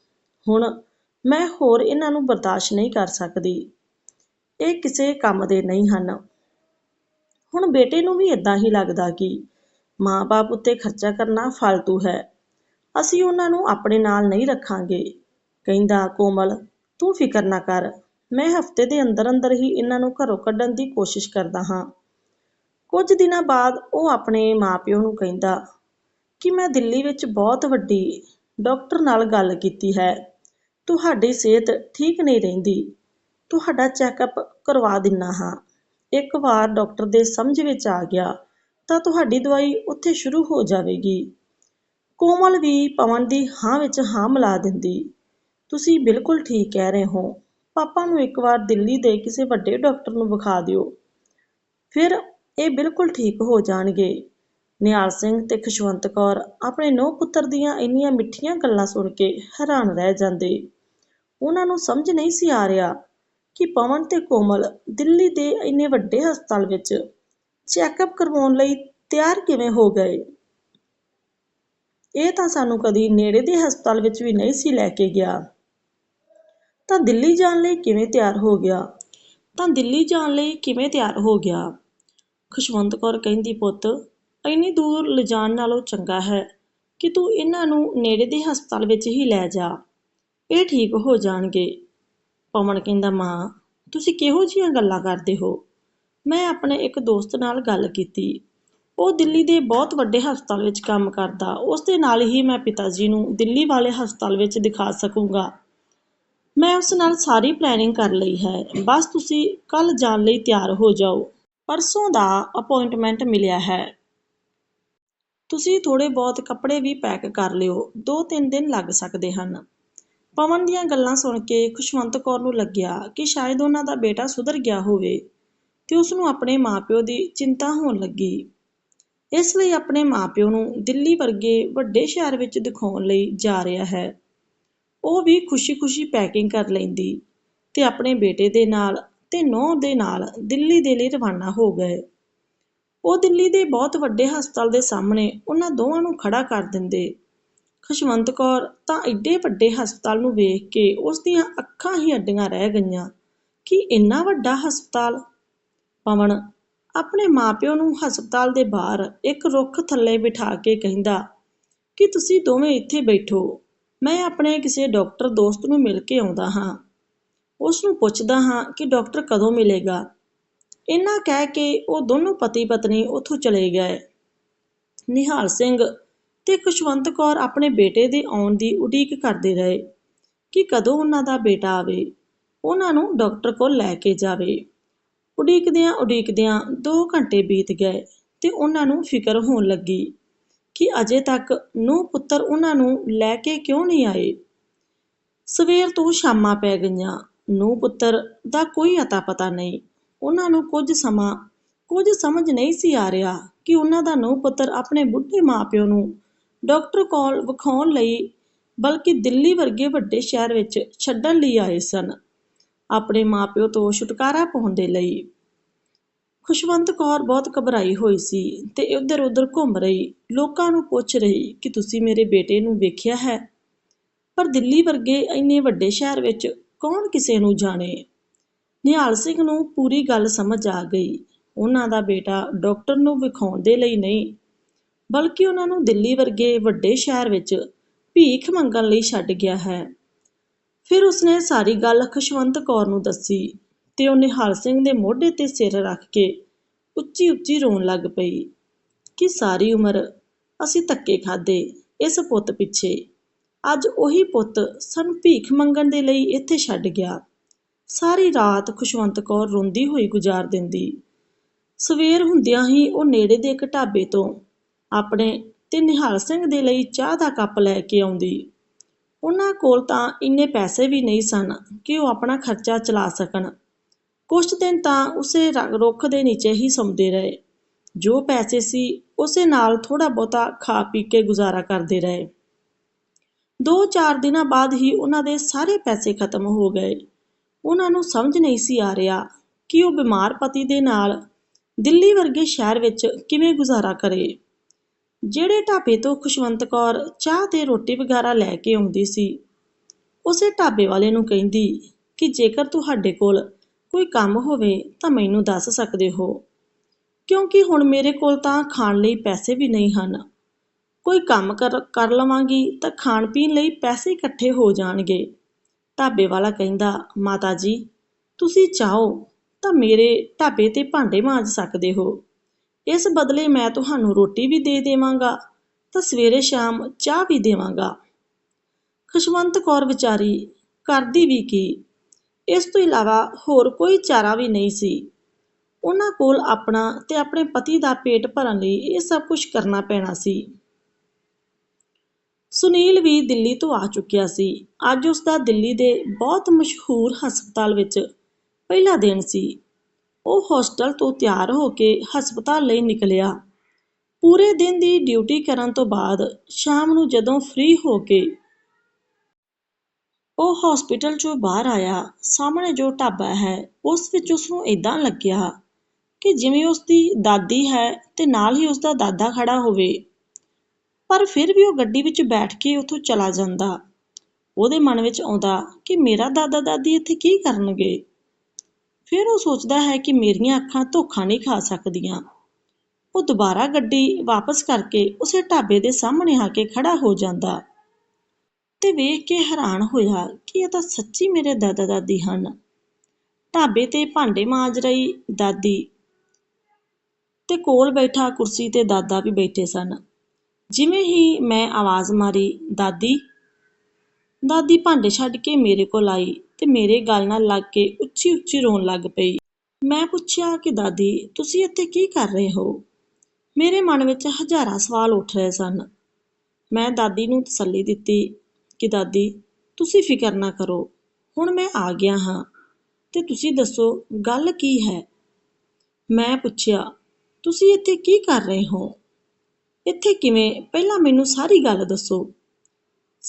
ਹੁਣ ਮੈਂ ਹੋਰ ਇਹਨਾਂ ਨੂੰ ਬਰਦਾਸ਼ਤ ਨਹੀਂ ਕਰ ਸਕਦੀ। ਇਹ ਕਿਸੇ ਕੰਮ ਦੇ ਨਹੀਂ ਹਨ। ਹੁਣ ਬੇਟੇ ਨੂੰ ਵੀ ਇਦਾਂ ਹੀ ਲੱਗਦਾ ਕਿ ਮਾਂ-ਬਾਪ ਉੱਤੇ ਖਰਚਾ ਕਰਨਾ ਫालतू ਹੈ। ਅਸੀਂ ਉਹਨਾਂ ਨੂੰ ਆਪਣੇ ਨਾਲ ਨਹੀਂ ਰੱਖਾਂਗੇ। ਕਹਿੰਦਾ, ਕੋਮਲ, ਤੂੰ ਫਿਕਰ ਨਾ ਕਰ। ਮੈਂ ਹਫ਼ਤੇ ਦੇ ਅੰਦਰ ਅੰਦਰ ਹੀ ਇਹਨਾਂ ਨੂੰ ਘਰੋਂ ਕੱਢਣ ਦੀ ਕੋਸ਼ਿਸ਼ ਕਰਦਾ ਹਾਂ। ਕੁਝ ਦਿਨਾਂ ਬਾਅਦ ਉਹ ਆਪਣੇ ਮਾਪਿਓ ਨੂੰ ਕਹਿੰਦਾ ਕਿ ਮੈਂ ਦਿੱਲੀ ਵਿੱਚ ਬਹੁਤ ਵੱਡੀ ਡਾਕਟਰ ਨਾਲ ਗੱਲ ਕੀਤੀ ਹੈ। ਤੁਹਾਡੀ ਸਿਹਤ ਠੀਕ ਨਹੀਂ ਰਹਿੰਦੀ। ਤੁਹਾਡਾ ਚੈੱਕਅਪ ਕਰਵਾ ਦਿੰਨਾ ਹਾਂ। ਇੱਕ ਵਾਰ ਡਾਕਟਰ ਦੇ ਸਮਝ ਵਿੱਚ ਆ ਗਿਆ ਤਾਂ ਤੁਹਾਡੀ ਦਵਾਈ ਉੱਥੇ ਸ਼ੁਰੂ ਹੋ ਜਾਵੇਗੀ। ਕੋਮਲ ਵੀ ਪਵਨ ਦੀ ਹਾਂ ਵਿੱਚ ਹਾਂ ਮਿਲਾ ਦਿੰਦੀ। ਤੁਸੀਂ ਬਿਲਕੁਲ ਠੀਕ ਕਹਿ ਰਹੇ ਹੋ। ਪਾਪਾ ਨੂੰ ਇੱਕ ਵਾਰ ਦਿੱਲੀ ਦੇ ਕਿਸੇ ਵੱਡੇ ਡਾਕਟਰ ਨੂੰ ਵਿਖਾ ਦਿਓ। ਫਿਰ ਇਹ ਬਿਲਕੁਲ ਠੀਕ ਹੋ ਜਾਣਗੇ। ਨਿਹਾਲ ਸਿੰਘ ਤੇ ਖੁਸ਼ਵੰਤ ਕੌਰ ਆਪਣੇ ਨੌ ਪੁੱਤਰ ਦੀਆਂ ਇੰਨੀਆਂ ਮਿੱਠੀਆਂ ਗੱਲਾਂ ਸੁਣ ਕੇ ਹੈਰਾਨ ਰਹਿ ਜਾਂਦੇ। ਉਹਨਾਂ ਨੂੰ ਸਮਝ ਨਹੀਂ ਸੀ ਆ ਰਿਹਾ ਕਿ ਪਵਨ ਤੇ ਕੋਮਲ ਦਿੱਲੀ ਦੇ ਇੰਨੇ ਵੱਡੇ ਹਸਪਤਾਲ ਵਿੱਚ ਚੈੱਕਅਪ ਕਰਵਾਉਣ ਲਈ ਤਿਆਰ ਕਿਵੇਂ ਹੋ ਗਏ? ਇਹ ਤਾਂ ਸਾਨੂੰ ਕਦੀ ਨੇੜੇ ਦੇ ਹਸਪਤਾਲ ਵਿੱਚ ਵੀ ਨਹੀਂ ਸੀ ਲੈ ਕੇ ਗਿਆ। ਤਾਂ ਦਿੱਲੀ ਜਾਣ ਲਈ ਕਿਵੇਂ ਤਿਆਰ ਹੋ ਗਿਆ? ਤਾਂ ਦਿੱਲੀ ਜਾਣ ਲਈ ਕਿਵੇਂ ਤਿਆਰ ਹੋ ਗਿਆ? ਖੁਸ਼ਵੰਤ ਕੌਰ ਕਹਿੰਦੀ, ਪੁੱਤ, ਇੰਨੀ ਦੂਰ ਲਿਜਾਣ ਨਾਲੋਂ ਚੰਗਾ ਹੈ ਕਿ ਤੂੰ ਇਹਨਾਂ ਨੂੰ ਨੇੜੇ ਦੇ ਹਸਪਤਾਲ ਵਿੱਚ ਹੀ ਲੈ ਜਾ। ਇਹ ਠੀਕ ਹੋ ਜਾਣਗੇ। ਪਵਨ ਕਹਿੰਦਾ, ਮਾਂ, ਤੁਸੀਂ ਕਿਹੋ ਜੀਆਂ ਗੱਲਾਂ ਕਰਦੇ ਹੋ? ਮੈਂ ਆਪਣੇ ਇੱਕ ਦੋਸਤ ਨਾਲ ਗੱਲ ਕੀਤੀ। ਉਹ ਦਿੱਲੀ ਦੇ ਬਹੁਤ ਵੱਡੇ ਹਸਪਤਾਲ ਵਿੱਚ ਕੰਮ ਕਰਦਾ। ਉਸ ਦੇ ਨਾਲ ਹੀ ਮੈਂ ਪਿਤਾ ਜੀ ਨੂੰ ਦਿੱਲੀ ਵਾਲੇ ਹਸਪਤਾਲ ਵਿੱਚ ਦਿਖਾ ਸਕੂੰਗਾ। ਮੈਂ ਉਸ ਨਾਲ ਸਾਰੀ ਪਲੈਨਿੰਗ ਕਰ ਲਈ ਹੈ। ਬਸ ਤੁਸੀਂ ਕੱਲ ਜਾਣ ਲਈ ਤਿਆਰ ਹੋ ਜਾਓ। ਪਰਸੋਂ ਦਾ ਅਪਾਇੰਟਮੈਂਟ ਮਿਲਿਆ ਹੈ। ਤੁਸੀਂ ਥੋੜੇ ਬਹੁਤ ਕੱਪੜੇ ਵੀ ਪੈਕ ਕਰ ਲਿਓ। ਦੋ ਤਿੰਨ ਦਿਨ ਲੱਗ ਸਕਦੇ ਹਨ। ਪਵਨ ਦੀਆਂ ਗੱਲਾਂ ਸੁਣ ਕੇ ਖੁਸ਼ਵੰਤ ਕੌਰ ਨੂੰ ਲੱਗਿਆ ਕਿ ਸ਼ਾਇਦ ਉਹਨਾਂ ਦਾ ਬੇਟਾ ਸੁਧਰ ਗਿਆ ਹੋਵੇ ਤੇ ਉਸ ਨੂੰ ਆਪਣੇ ਮਾਪਿਓ ਦੀ ਚਿੰਤਾ ਹੋਣ ਲੱਗੀ। ਇਸ ਲਈ ਆਪਣੇ ਮਾਪਿਓ ਨੂੰ ਦਿੱਲੀ ਵਰਗੇ ਵੱਡੇ ਸ਼ਹਿਰ ਵਿੱਚ ਦਿਖਾਉਣ ਲਈ ਜਾ ਰਿਹਾ ਹੈ। ਉਹ ਵੀ ਖੁਸ਼ੀ-ਖੁਸ਼ੀ ਪੈਕਿੰਗ ਕਰ ਲੈਂਦੀ ਤੇ ਆਪਣੇ ਬੇਟੇ ਦੇ ਨਾਲ ਤੇ ਨੌ ਦੇ ਨਾਲ ਦਿੱਲੀ ਦੇ ਲਈ ਰਵਾਨਾ ਹੋ ਗਏ। ਉਹ ਦਿੱਲੀ ਦੇ ਬਹੁਤ ਵੱਡੇ ਹਸਪਤਾਲ ਦੇ ਸਾਹਮਣੇ ਉਹਨਾਂ ਦੋਵਾਂ ਨੂੰ ਖੜਾ ਕਰ ਦਿੰਦੇ ਖੁਸ਼ਵੰਤ ਕੌਰ ਤਾਂ ਏਡੇ ਵੱਡੇ ਹਸਪਤਾਲ ਨੂੰ ਵੇਖ ਕੇ ਉਸ ਦੀਆਂ ਅੱਖਾਂ ਹੀ ਅੱਡੀਆਂ ਰਹਿ ਗਈਆਂ। ਕਿ ਇੰਨਾ ਵੱਡਾ ਹਸਪਤਾਲ? ਪਵਨ, ਆਪਣੇ ਮਾਪਿਓ ਨੂੰ ਹਸਪਤਾਲ ਦੇ ਬਾਹਰ ਇੱਕ ਰੁੱਖ ਥੱਲੇ ਬਿਠਾ ਕੇ ਕਹਿੰਦਾ, ਕਿ ਤੁਸੀਂ ਦੋਵੇਂ ਇੱਥੇ ਬੈਠੋ, ਮੈਂ ਆਪਣੇ ਕਿਸੇ ਡਾਕਟਰ ਦੋਸਤ ਨੂੰ ਮਿਲ ਕੇ ਆਉਂਦਾ ਹਾਂ। ਉਸ ਨੂੰ ਪੁੱਛਦਾ ਹਾਂ ਕਿ ਡਾਕਟਰ ਕਦੋਂ ਮਿਲੇਗਾ। ਇੰਨਾ ਕਹਿ ਕੇ ਉਹ ਦੋਨੋਂ ਪਤੀ ਪਤਨੀ ਉੱਥੋਂ ਚਲੇ ਗਏ। ਨਿਹਾਲ ਸਿੰਘ ਤੇ ਖੁਸ਼ਵੰਤ ਕੌਰ ਆਪਣੇ ਬੇਟੇ ਦੇ ਆਉਣ ਦੀ ਉਡੀਕ ਕਰਦੇ ਰਹੇ ਕਿ ਕਦੋਂ ਉਹਨਾਂ ਦਾ ਬੇਟਾ ਆਵੇ, ਉਹਨਾਂ ਨੂੰ ਡਾਕਟਰ ਕੋਲ ਲੈ ਕੇ ਜਾਵੇ। ਉਡੀਕਦਿਆਂ ਉਡੀਕਦਿਆਂ 2 ਘੰਟੇ ਬੀਤ ਗਏ ਤੇ ਉਹਨਾਂ ਨੂੰ ਫਿਕਰ ਹੋਣ ਲੱਗੀ ਕਿ ਅਜੇ ਤੱਕ ਨੂੰ ਪੁੱਤਰ ਉਹਨਾਂ ਨੂੰ ਲੈ ਕੇ ਕਿਉਂ ਨਹੀਂ ਆਏ। ਸਵੇਰ ਤੋਂ ਸ਼ਾਮਾਂ ਪੈ ਗਈਆਂ ਨੂੰ ਪੁੱਤਰ ਦਾ ਕੋਈ ਅਤਾ ਪਤਾ ਨਹੀਂ। ਉਹਨਾਂ ਨੂੰ ਕੁਝ ਸਮਾਂ, ਕੁਝ ਸਮਝ ਨਹੀਂ ਸੀ ਆ ਰਿਹਾ ਕਿ ਉਹਨਾਂ ਦਾ ਨੂੰ ਪੁੱਤਰ ਆਪਣੇ ਬੁੱਢੇ ਮਾਪਿਓ ਨੂੰ ਡਾਕਟਰ ਕੋਲ ਵਿਖਾਉਣ ਲਈ, ਬਲਕਿ ਦਿੱਲੀ ਵਰਗੇ ਵੱਡੇ ਸ਼ਹਿਰ ਵਿੱਚ ਛੱਡਣ ਲਈ ਆਏ ਸਨ। ਆਪਣੇ ਮਾਪਿਓ ਤੋਂ ਛੁਟਕਾਰਾ ਪਾਉਣ ਦੇ ਲਈ। ਖੁਸ਼ਵੰਤ ਕੌਰ ਬਹੁਤ ਘਬਰਾਈ ਹੋਈ ਸੀ ਤੇ ਇੱਧਰ ਉੱਧਰ ਘੁੰਮ ਰਹੀ। ਲੋਕਾਂ ਨੂੰ ਪੁੱਛ ਰਹੀ ਕਿ, ਤੁਸੀਂ ਮੇਰੇ ਬੇਟੇ ਨੂੰ ਵੇਖਿਆ ਹੈ? ਪਰ ਦਿੱਲੀ ਵਰਗੇ ਇੰਨੇ ਵੱਡੇ ਸ਼ਹਿਰ ਵਿੱਚ ਕੌਣ ਕਿਸੇ ਨੂੰ ਜਾਣੇ? ਨਿਹਾਲ ਸਿੰਘ ਨੂੰ ਪੂਰੀ ਗੱਲ ਸਮਝ ਆ ਗਈ। ਉਹਨਾਂ ਦਾ ਬੇਟਾ ਡਾਕਟਰ ਨੂੰ ਵਿਖਾਉਣ ਦੇ ਲਈ ਨਹੀਂ ਬਲਕਿ ਉਹਨਾਂ ਨੂੰ ਦਿੱਲੀ ਵਰਗੇ ਵੱਡੇ ਸ਼ਹਿਰ ਵਿੱਚ ਭੀਖ ਮੰਗਣ ਲਈ ਛੱਡ ਗਿਆ ਹੈ। ਫਿਰ ਉਸਨੇ ਸਾਰੀ ਗੱਲ ਖੁਸ਼ਵੰਤ ਕੌਰ ਨੂੰ ਦੱਸੀ ਤੇ ਉਹ ਨਿਹਾਲ ਸਿੰਘ ਦੇ ਮੋਢੇ ਤੇ ਸਿਰ ਰੱਖ ਕੇ ਉੱਚੀ ਉੱਚੀ ਰੋਣ ਲੱਗ ਪਈ ਕਿ ਸਾਰੀ ਉਮਰ ਅਸੀਂ ਧੱਕੇ ਖਾਦੇ ਇਸ ਪੁੱਤ ਪਿੱਛੇ। ਅੱਜ ਉਹੀ ਪੁੱਤ ਸਾਨੂੰ ਭੀਖ ਮੰਗਣ ਦੇ ਲਈ ਇੱਥੇ ਛੱਡ ਗਿਆ। ਸਾਰੀ ਰਾਤ ਖੁਸ਼ਵੰਤ ਕੌਰ ਰੋਂਦੀ ਹੋਈ ਗੁਜ਼ਾਰ ਦਿੰਦੀ। ਸਵੇਰ ਹੁੰਦਿਆਂ ਹੀ ਉਹ ਨੇੜੇ ਦੇ ਇੱਕ ਢਾਬੇ ਤੋਂ ਆਪਣੇ ਤੇ ਨਿਹਾਲ ਸਿੰਘ ਦੇ ਲਈ ਚਾਹ ਦਾ ਕੱਪ ਲੈ ਕੇ ਆਉਂਦੀ। ਉਹਨਾਂ ਕੋਲ ਤਾਂ ਇੰਨੇ ਪੈਸੇ ਵੀ ਨਹੀਂ ਸਨ ਕਿ ਉਹ ਆਪਣਾ ਖਰਚਾ ਚਲਾ ਸਕਣ। ਕੁਝ ਦਿਨ ਤਾਂ ਉਸੇ ਰ- ਰੁੱਖ ਦੇ ਨੀਚੇ ਹੀ ਸੌਂਦੇ ਰਹੇ। ਜੋ ਪੈਸੇ ਸੀ, ਉਸੇ ਨਾਲ ਥੋੜਾ ਬਹੁਤਾ ਖਾ ਪੀ ਕੇ ਗੁਜ਼ਾਰਾ ਕਰਦੇ ਰਹੇ। ਦੋ ਚਾਰ ਦਿਨਾਂ ਬਾਅਦ ਹੀ ਉਹਨਾਂ ਦੇ ਸਾਰੇ ਪੈਸੇ ਖਤਮ ਹੋ ਗਏ। ਉਹਨਾਂ ਨੂੰ ਸਮਝ ਨਹੀਂ ਸੀ ਆ ਰਿਹਾ ਕਿ ਉਹ ਬਿਮਾਰ ਪਤੀ ਦੇ ਨਾਲ ਦਿੱਲੀ ਵਰਗੇ ਸ਼ਹਿਰ ਵਿੱਚ ਕਿਵੇਂ ਗੁਜ਼ਾਰਾ ਕਰੇ। ਜਿਹੜੇ ਢਾਬੇ ਤੋਂ ਖੁਸ਼ਵੰਤ ਕੌਰ ਚਾਹ ਤੇ ਰੋਟੀ ਵਗੈਰਾ ਲੈ ਕੇ ਆਉਂਦੀ ਸੀ, ਉਸੇ ਢਾਬੇ ਵਾਲੇ ਨੂੰ ਕਹਿੰਦੀ ਕਿ ਜੇਕਰ ਤੁਹਾਡੇ ਕੋਲ ਕੋਈ ਕੰਮ ਹੋਵੇ ਤਾਂ ਮੈਨੂੰ ਦੱਸ ਸਕਦੇ ਹੋ। ਕਿਉਂਕਿ ਹੁਣ ਮੇਰੇ ਕੋਲ ਤਾਂ ਖਾਣ ਲਈ ਪੈਸੇ ਵੀ ਨਹੀਂ ਹਨ। ਕੋਈ ਕੰਮ ਕਰ ਕਰ ਲਵਾਂਗੀ ਤਾਂ ਖਾਣ ਪੀਣ ਲਈ ਪੈਸੇ ਇਕੱਠੇ ਹੋ ਜਾਣਗੇ। ਢਾਬੇ ਵਾਲਾ ਕਹਿੰਦਾ, ਮਾਤਾ ਜੀ, ਤੁਸੀਂ ਚਾਹੋ ਤਾਂ ਮੇਰੇ ਢਾਬੇ ਤੇ ਭਾਂਡੇ ਮਾਂਜ ਸਕਦੇ ਹੋ। ਇਸ ਬਦਲੇ ਮੈਂ ਤੁਹਾਨੂੰ ਰੋਟੀ ਵੀ ਦੇ ਦੇਵਾਂਗਾ ਤਾਂ ਸਵੇਰੇ ਸ਼ਾਮ ਚਾਹ ਵੀ ਦੇਵਾਂਗਾ। ਖੁਸ਼ਵੰਤ ਕੌਰ ਵਿਚਾਰੀ ਕਰਦੀ ਵੀ ਕੀ? ਇਸ ਤੋਂ ਇਲਾਵਾ ਹੋਰ ਕੋਈ ਚਾਰਾ ਵੀ ਨਹੀਂ ਸੀ। ਉਹਨਾਂ ਕੋਲ ਆਪਣਾ ਤੇ ਆਪਣੇ ਪਤੀ ਦਾ ਪੇਟ ਭਰਨ ਲਈ ਇਹ ਸਭ ਕੁਝ ਕਰਨਾ ਪੈਣਾ ਸੀ। ਸੁਨੀਲ ਵੀ ਦਿੱਲੀ ਤੋਂ ਆ ਚੁੱਕਿਆ ਸੀ। ਅੱਜ ਉਸ ਦਾ ਦਿੱਲੀ ਦੇ ਬਹੁਤ ਮਸ਼ਹੂਰ ਹਸਪਤਾਲ ਵਿੱਚ ਪਹਿਲਾ ਦਿਨ ਸੀ। ਉਹ ਹੋਸਟਲ ਤੋਂ ਤਿਆਰ ਹੋ ਕੇ ਹਸਪਤਾਲ ਲਈ ਨਿਕਲਿਆ। ਪੂਰੇ ਦਿਨ ਦੀ ਡਿਊਟੀ ਕਰਨ ਤੋਂ ਬਾਅਦ ਸ਼ਾਮ ਨੂੰ ਜਦੋਂ ਫ੍ਰੀ ਹੋ ਕੇ ਉਹ ਹਸਪੀਟਲ ਚੋਂ ਬਾਹਰ ਆਇਆ, ਸਾਹਮਣੇ ਜੋ ਢਾਬਾ ਹੈ, ਉਸ ਵਿੱਚ ਉਸ ਨੂੰ ਇਦਾਂ ਲੱਗਿਆ ਕਿ ਜਿਵੇਂ ਉਸ ਦੀ ਦਾਦੀ ਹੈ ਤੇ ਨਾਲ ਹੀ ਉਸ ਦਾ ਦਾਦਾ ਖੜਾ ਹੋਵੇ। ਪਰ ਫਿਰ ਵੀ ਉਹ ਗੱਡੀ ਵਿੱਚ ਬੈਠ ਕੇ ਉੱਥੋਂ ਚਲਾ ਜਾਂਦਾ। ਉਹਦੇ ਮਨ ਵਿੱਚ ਆਉਂਦਾ ਕਿ ਮੇਰਾ ਦਾਦਾ ਦਾਦੀ ਇੱਥੇ ਕੀ ਕਰਨਗੇ? ਫਿਰ ਉਹ ਸੋਚਦਾ ਹੈ ਕਿ ਮੇਰੀਆਂ ਅੱਖਾਂ ਧੋਖਾ ਨਹੀਂ ਖਾ ਸਕਦੀਆਂ। ਉਹ ਦੁਬਾਰਾ ਗੱਡੀ ਵਾਪਸ ਕਰਕੇ ਉਸੇ ਢਾਬੇ ਦੇ ਸਾਹਮਣੇ ਆ ਕੇ ਖੜਾ ਹੋ ਜਾਂਦਾ ਤੇ ਵੇਖ ਕੇ ਹੈਰਾਨ ਹੋਇਆ ਕਿ ਇਹ ਤਾਂ ਸੱਚੀ ਮੇਰੇ ਦਾਦਾ ਦਾਦੀ ਹਨ। ਢਾਬੇ ਤੇ ਭਾਂਡੇ ਮਾਂਜ ਰਹੀ ਦਾਦੀ ਤੇ ਕੋਲ ਬੈਠਾ ਕੁਰਸੀ ਤੇ ਦਾਦਾ ਵੀ ਬੈਠੇ ਸਨ। ਜਿਵੇਂ ਹੀ ਮੈਂ ਆਵਾਜ਼ ਮਾਰੀ, ਦਾਦੀ ਦਾਦੀ ਭਾਂਡੇ ਛੱਡ ਕੇ ਮੇਰੇ ਕੋਲ ਆਈ ਤੇ ਮੇਰੇ ਗਲ ਨਾਲ ਲੱਗ ਕੇ ਉੱਚੀ ਉੱਚੀ ਰੋਣ ਲੱਗ ਪਈ। ਮੈਂ ਪੁੱਛਿਆ ਕਿ ਦਾਦੀ, ਤੁਸੀਂ ਇੱਥੇ ਕੀ ਕਰ ਰਹੇ ਹੋ? ਮੇਰੇ ਮਨ ਵਿੱਚ ਹਜ਼ਾਰਾਂ ਸਵਾਲ ਉੱਠ ਰਹੇ ਸਨ। ਮੈਂ ਦਾਦੀ ਨੂੰ ਤਸੱਲੀ ਦਿੱਤੀ ਕਿ ਦਾਦੀ, ਤੁਸੀਂ ਫਿਕਰ ਨਾ ਕਰੋ, ਹੁਣ ਮੈਂ ਆ ਗਿਆ ਹਾਂ ਤੇ ਤੁਸੀਂ ਦੱਸੋ ਗੱਲ ਕੀ ਹੈ? ਮੈਂ ਪੁੱਛਿਆ, ਤੁਸੀਂ ਇੱਥੇ ਕੀ ਕਰ ਰਹੇ ਹੋ? ਇੱਥੇ ਕਿਵੇਂ? ਪਹਿਲਾਂ ਮੈਨੂੰ ਸਾਰੀ ਗੱਲ ਦੱਸੋ।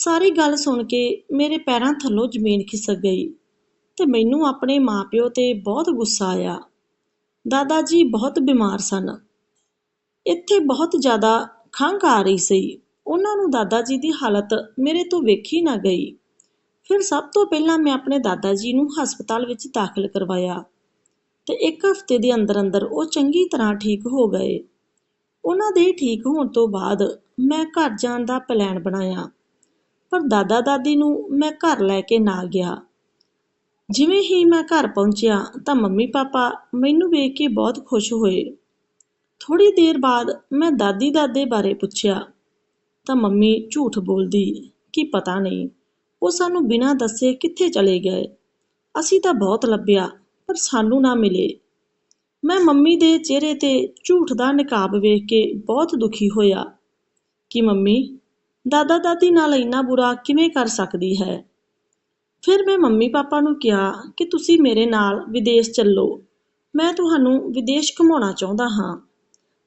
ਸਾਰੀ ਗੱਲ ਸੁਣ ਕੇ ਮੇਰੇ ਪੈਰਾਂ ਥੱਲੋਂ ਜ਼ਮੀਨ ਖਿਸਕ ਗਈ ਤੇ ਮੈਨੂੰ ਆਪਣੇ ਮਾਪਿਓ ਤੇ ਬਹੁਤ ਗੁੱਸਾ ਆਇਆ। ਦਾਦਾ ਜੀ ਬਹੁਤ ਬਿਮਾਰ ਸਨ। ਇੱਥੇ ਬਹੁਤ ਜ਼ਿਆਦਾ ਖੰਘ ਆ ਰਹੀ ਸੀ। ਉਹਨਾਂ ਨੂੰ ਦਾਦਾ ਜੀ ਦੀ ਹਾਲਤ ਮੇਰੇ ਤੋਂ ਵੇਖੀ ਨਾ ਗਈ। ਫਿਰ ਸਭ ਤੋਂ ਪਹਿਲਾਂ ਮੈਂ ਆਪਣੇ ਦਾਦਾ ਜੀ ਨੂੰ ਹਸਪਤਾਲ ਵਿੱਚ ਦਾਖਲ ਕਰਵਾਇਆ ਤੇ ਇੱਕ ਹਫ਼ਤੇ ਦੇ ਅੰਦਰ ਅੰਦਰ ਉਹ ਚੰਗੀ ਤਰ੍ਹਾਂ ਠੀਕ ਹੋ ਗਏ। ਉਹਨਾਂ ਦੇ ਠੀਕ ਹੋਣ ਤੋਂ ਬਾਅਦ ਮੈਂ ਘਰ ਜਾਣ ਦਾ ਪਲਾਨ ਬਣਾਇਆ। ਪਰ ਦਾਦਾ ਦਾਦੀ ਨੂੰ ਮੈਂ ਘਰ ਲੈ ਕੇ ਨਾ ਗਿਆ। ਜਿਵੇਂ ਹੀ ਮੈਂ ਘਰ ਪਹੁੰਚਿਆ ਤਾਂ ਮੰਮੀ ਪਾਪਾ ਮੈਨੂੰ ਵੇਖ ਕੇ ਬਹੁਤ ਖੁਸ਼ ਹੋਏ। ਥੋੜੀ ਦੇਰ ਬਾਅਦ ਮੈਂ ਦਾਦੀ ਦਾਦੇ ਬਾਰੇ ਪੁੱਛਿਆ ਤਾਂ ਮੰਮੀ ਝੂਠ ਬੋਲਦੀ ਕਿ ਪਤਾ ਨਹੀਂ, ਉਹ ਸਾਨੂੰ ਬਿਨਾਂ ਦੱਸੇ ਕਿੱਥੇ ਚਲੇ ਗਏ। ਅਸੀਂ ਤਾਂ ਬਹੁਤ ਲੱਭਿਆ, ਪਰ ਸਾਨੂੰ ਨਾ ਮਿਲੇ। ਮੈਂ ਮੰਮੀ ਦੇ ਚਿਹਰੇ ਤੇ ਝੂਠ ਦਾ ਨਕਾਬ ਵੇਖ ਕੇ ਬਹੁਤ ਦੁਖੀ ਹੋਇਆ ਕਿ ਮੰਮੀ ਦਾਦਾ ਦਾਦੀ ਨਾਲ ਇੰਨਾ ਬੁਰਾ ਕਿਵੇਂ ਕਰ ਸਕਦੀ ਹੈ? ਫਿਰ ਮੈਂ ਮੰਮੀ ਪਾਪਾ ਨੂੰ ਕਿਹਾ ਕਿ ਤੁਸੀਂ ਮੇਰੇ ਨਾਲ ਵਿਦੇਸ਼ ਚੱਲੋ। ਮੈਂ ਤੁਹਾਨੂੰ ਵਿਦੇਸ਼ ਘੁਮਾਉਣਾ ਚਾਹੁੰਦਾ ਹਾਂ।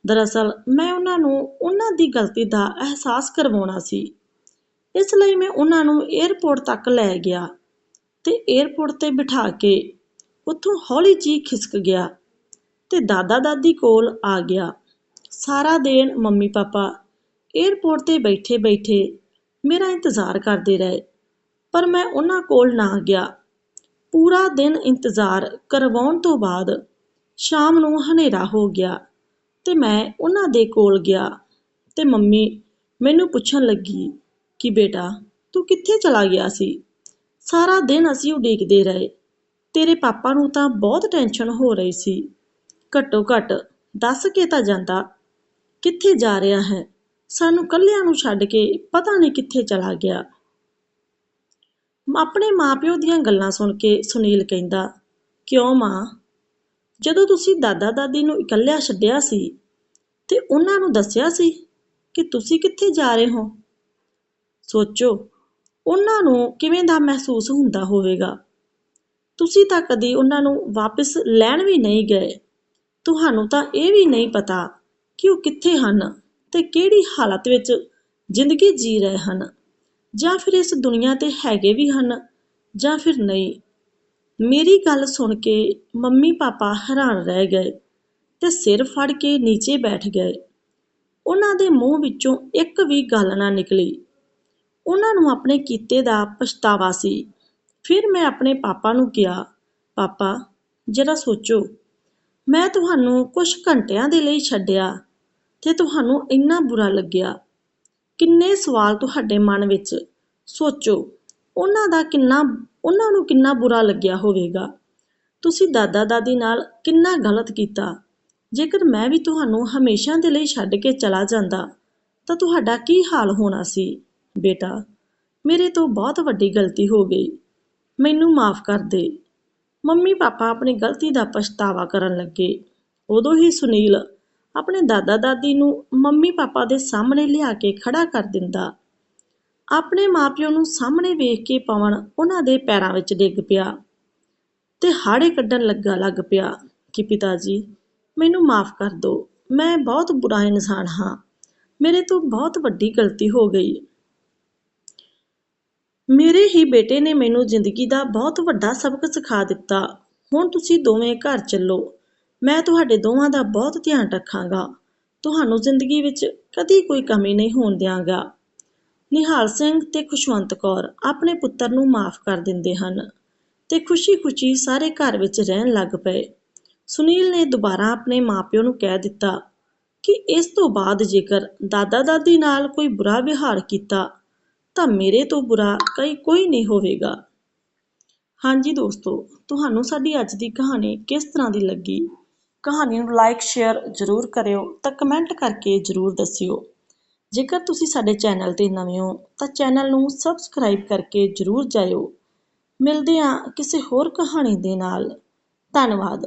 ਦਰਅਸਲ ਮੈਂ ਉਹਨਾਂ ਨੂੰ ਉਹਨਾਂ ਦੀ ਗਲਤੀ ਦਾ ਅਹਿਸਾਸ ਕਰਵਾਉਣਾ ਸੀ। ਇਸ ਲਈ ਮੈਂ ਉਹਨਾਂ ਨੂੰ 에ਅਰਪੋਰਟ ਤੱਕ ਲੈ ਗਿਆ ਤੇ 에ਅਰਪੋਰਟ ਤੇ ਬਿਠਾ ਕੇ ਉੱਥੋਂ ਹੌਲੀ ਜੀ ਖਿਸਕ ਗਿਆ ਤੇ ਦਾਦਾ ਦਾਦੀ ਕੋਲ ਆ ਗਿਆ। ਸਾਰਾ ਦਿਨ ਮੰਮੀ ਪਾਪਾ ਏਅਰਪੋਰਟ ਤੇ ਬੈਠੇ ਬੈਠੇ ਮੇਰਾ ਇੰਤਜ਼ਾਰ ਕਰਦੇ ਰਹੇ, ਪਰ ਮੈਂ ਉਹਨਾਂ ਕੋਲ ਨਾ ਗਿਆ। ਪੂਰਾ ਦਿਨ ਇੰਤਜ਼ਾਰ ਕਰਵਾਉਣ ਤੋਂ ਬਾਅਦ ਸ਼ਾਮ ਨੂੰ ਹਨੇਰਾ ਹੋ ਗਿਆ ਤੇ ਮੈਂ ਉਹਨਾਂ ਦੇ ਕੋਲ ਗਿਆ ਤੇ ਮੰਮੀ ਮੈਨੂੰ ਪੁੱਛਣ ਲੱਗੀ ਕਿ ਬੇਟਾ, ਤੂੰ ਕਿੱਥੇ ਚਲਾ ਗਿਆ ਸੀ? ਸਾਰਾ ਦਿਨ ਅਸੀਂ ਉਡੀਕਦੇ ਰਹੇ। ਤੇਰੇ ਪਾਪਾ ਨੂੰ ਤਾਂ ਬਹੁਤ ਟੈਨਸ਼ਨ ਹੋ ਰਹੀ ਸੀ। ਘੱਟੋ ਘੱਟ ਦੱਸ ਕੇ ਤਾਂ ਜਾਂਦਾ, ਕਿੱਥੇ ਜਾ ਰਿਹਾ ਹੈ? ਸਾਨੂੰ ਕੱਲਿਆਂ ਨੂੰ ਛੱਡ ਕੇ ਪਤਾ ਨਹੀਂ ਕਿੱਥੇ ਚਲਾ ਗਿਆ। ਆਪਣੇ ਮਾਪਿਓ ਦੀਆਂ ਗੱਲਾਂ ਸੁਣ ਕੇ ਸੁਨੀਲ ਕਹਿੰਦਾ, ਕਿਉਂ ਮਾਂ? ਜਦੋਂ ਤੁਸੀਂ ਦਾਦਾ ਦਾਦੀ ਨੂੰ ਇਕੱਲਿਆ ਛੱਡਿਆ ਸੀ ਤੇ ਉਹਨਾਂ ਨੂੰ ਦੱਸਿਆ ਸੀ ਕਿ ਤੁਸੀਂ ਕਿੱਥੇ ਜਾ ਰਹੇ ਹੋ? ਸੋਚੋ, ਉਹਨਾਂ ਨੂੰ ਕਿਵੇਂ ਦਾ ਮਹਿਸੂਸ ਹੁੰਦਾ ਹੋਵੇਗਾ? ਤੁਸੀਂ ਤਾਂ ਕਦੀ ਉਹਨਾਂ ਨੂੰ ਵਾਪਸ ਲੈਣ ਵੀ ਨਹੀਂ ਗਏ। ਤੁਹਾਨੂੰ ਤਾਂ ਇਹ ਵੀ ਨਹੀਂ ਪਤਾ ਕਿ ਉਹ ਕਿੱਥੇ ਹਨ। ਤੇ ਕਿਹੜੀ ਹਾਲਤ ਵਿੱਚ ਜ਼ਿੰਦਗੀ ਜੀ ਰਹੇ ਹਨ? ਜਾਂ ਫਿਰ ਇਸ ਦੁਨੀਆ ਤੇ ਹੈਗੇ ਵੀ ਹਨ ਜਾਂ ਫਿਰ ਨਹੀਂ? ਮੇਰੀ ਗੱਲ ਸੁਣ ਕੇ ਮੰਮੀ ਪਾਪਾ ਹੈਰਾਨ ਰਹਿ ਗਏ ਤੇ ਸਿਰ ਫੜ ਕੇ ਨੀਚੇ ਬੈਠ ਗਏ। ਉਹਨਾਂ ਦੇ ਮੂੰਹ ਵਿੱਚੋਂ ਇੱਕ ਵੀ ਗੱਲ ਨਾ ਨਿਕਲੀ। ਉਹਨਾਂ ਨੂੰ ਆਪਣੇ ਕੀਤੇ ਦਾ ਪਛਤਾਵਾ ਸੀ। ਫਿਰ ਮੈਂ ਆਪਣੇ ਪਾਪਾ ਨੂੰ ਕਿਹਾ, ਪਾਪਾ, ਜਰਾ ਸੋਚੋ, ਮੈਂ ਤੁਹਾਨੂੰ ਕੁਝ ਘੰਟਿਆਂ ਦੇ ਲਈ ਛੱਡਿਆ ਤੇ ਤੁਹਾਨੂੰ ਇੰਨਾ ਬੁਰਾ ਲੱਗਿਆ। ਕਿੰਨੇ ਸਵਾਲ ਤੁਹਾਡੇ ਮਨ ਵਿੱਚ। ਸੋਚੋ, ਉਹਨਾਂ ਦਾ ਕਿੰਨਾ, ਉਹਨਾਂ ਨੂੰ ਕਿੰਨਾ ਬੁਰਾ ਲੱਗਿਆ ਹੋਵੇਗਾ। ਤੁਸੀਂ ਦਾਦਾ ਦਾਦੀ ਨਾਲ ਕਿੰਨਾ ਗਲਤ ਕੀਤਾ। ਜੇਕਰ ਮੈਂ ਵੀ ਤੁਹਾਨੂੰ ਹਮੇਸ਼ਾ ਦੇ ਲਈ ਛੱਡ ਕੇ ਚਲਾ ਜਾਂਦਾ, ਤਾਂ ਤੁਹਾਡਾ ਕੀ ਹਾਲ ਹੋਣਾ ਸੀ? ਬੇਟਾ, ਮੇਰੇ ਤੋਂ ਬਹੁਤ ਵੱਡੀ ਗਲਤੀ ਹੋ ਗਈ। ਮੈਨੂੰ ਮਾਫ ਕਰ ਦੇ। ਮੰਮੀ ਪਾਪਾ ਆਪਣੀ ਗਲਤੀ ਦਾ ਪਛਤਾਵਾ ਕਰਨ ਲੱਗੇ। ਉਦੋਂ ਹੀ ਸੁਨੀਲ ਆਪਣੇ ਦਾਦਾ ਦਾਦੀ ਨੂੰ ਮੰਮੀ ਪਾਪਾ ਦੇ ਸਾਹਮਣੇ ਲਿਆ ਕੇ ਖੜਾ ਕਰ ਦਿੰਦਾ। ਆਪਣੇ ਮਾਪਿਓ ਨੂੰ ਸਾਹਮਣੇ ਵੇਖ ਕੇ ਪਵਨ ਉਹਨਾਂ ਦੇ ਪੈਰਾਂ ਵਿੱਚ ਡਿੱਗ ਪਿਆ ਤੇ ਹਾੜੇ ਕੱਢਣ ਲੱਗਾ ਲੱਗ ਪਿਆ ਕਿ ਪਿਤਾ ਜੀ, ਮੈਨੂੰ ਮਾਫ ਕਰ ਦਿਓ, ਮੈਂ ਬਹੁਤ ਬੁਰਾ ਇਨਸਾਨ ਹਾਂ। ਮੇਰੇ ਤੋਂ ਬਹੁਤ ਵੱਡੀ ਗਲਤੀ ਹੋ ਗਈ। ਮੇਰੇ ਹੀ ਬੇਟੇ ਨੇ ਮੈਨੂੰ ਜ਼ਿੰਦਗੀ ਦਾ ਬਹੁਤ ਵੱਡਾ ਸਬਕ ਸਿਖਾ ਦਿੱਤਾ। ਹੁਣ ਤੁਸੀਂ ਦੋਵੇਂ ਘਰ ਚੱਲੋ। ਮੈਂ ਤੁਹਾਡੇ ਦੋਵਾਂ ਦਾ ਬਹੁਤ ਧਿਆਨ ਰੱਖਾਂਗਾ। ਤੁਹਾਨੂੰ ਜ਼ਿੰਦਗੀ ਵਿੱਚ ਕਦੀ ਕੋਈ ਕਮੀ ਨਹੀਂ ਹੋਣ ਦਿਆਂਗਾ। ਨਿਹਾਲ ਸਿੰਘ ਤੇ ਖੁਸ਼ਵੰਤ ਕੌਰ ਆਪਣੇ ਪੁੱਤਰ ਨੂੰ ਮਾਫ ਕਰ ਦਿੰਦੇ ਹਨ ਤੇ ਖੁਸ਼ੀ-ਖੁਸ਼ੀ ਸਾਰੇ ਘਰ ਵਿੱਚ ਰਹਿਣ ਲੱਗ ਪਏ। ਸੁਨੀਲ ਨੇ ਦੁਬਾਰਾ ਆਪਣੇ ਮਾਪਿਓ ਨੂੰ ਕਹਿ ਦਿੱਤਾ ਕਿ ਇਸ ਤੋਂ ਬਾਅਦ ਜੇਕਰ ਦਾਦਾ-ਦਾਦੀ ਨਾਲ ਕੋਈ ਬੁਰਾ ਵਿਹਾਰ ਕੀਤਾ, ਤਾਂ ਮੇਰੇ ਤੋਂ ਬੁਰਾ ਕਈ ਕੋਈ ਨਹੀਂ ਹੋਵੇਗਾ। ਹਾਂਜੀ ਦੋਸਤੋ, ਤੁਹਾਨੂੰ ਸਾਡੀ ਅੱਜ ਦੀ ਕਹਾਣੀ ਕਿਸ ਤਰ੍ਹਾਂ ਦੀ ਲੱਗੀ? ਕਹਾਣੀ ਨੂੰ ਲਾਈਕ ਸ਼ੇਅਰ ਜ਼ਰੂਰ ਕਰਿਓ ਤਾਂ ਕਮੈਂਟ ਕਰਕੇ ਜ਼ਰੂਰ ਦੱਸਿਓ। ਜੇਕਰ ਤੁਸੀਂ ਸਾਡੇ ਚੈਨਲ ਤੇ ਨਵੇਂ ਹੋ ਤਾਂ ਚੈਨਲ ਨੂੰ ਸਬਸਕ੍ਰਾਈਬ ਕਰਕੇ ਜ਼ਰੂਰ ਜਾਇਓ। ਮਿਲਦੇ ਹਾਂ ਕਿਸੇ ਹੋਰ ਕਹਾਣੀ ਦੇ ਨਾਲ। ਧੰਨਵਾਦ।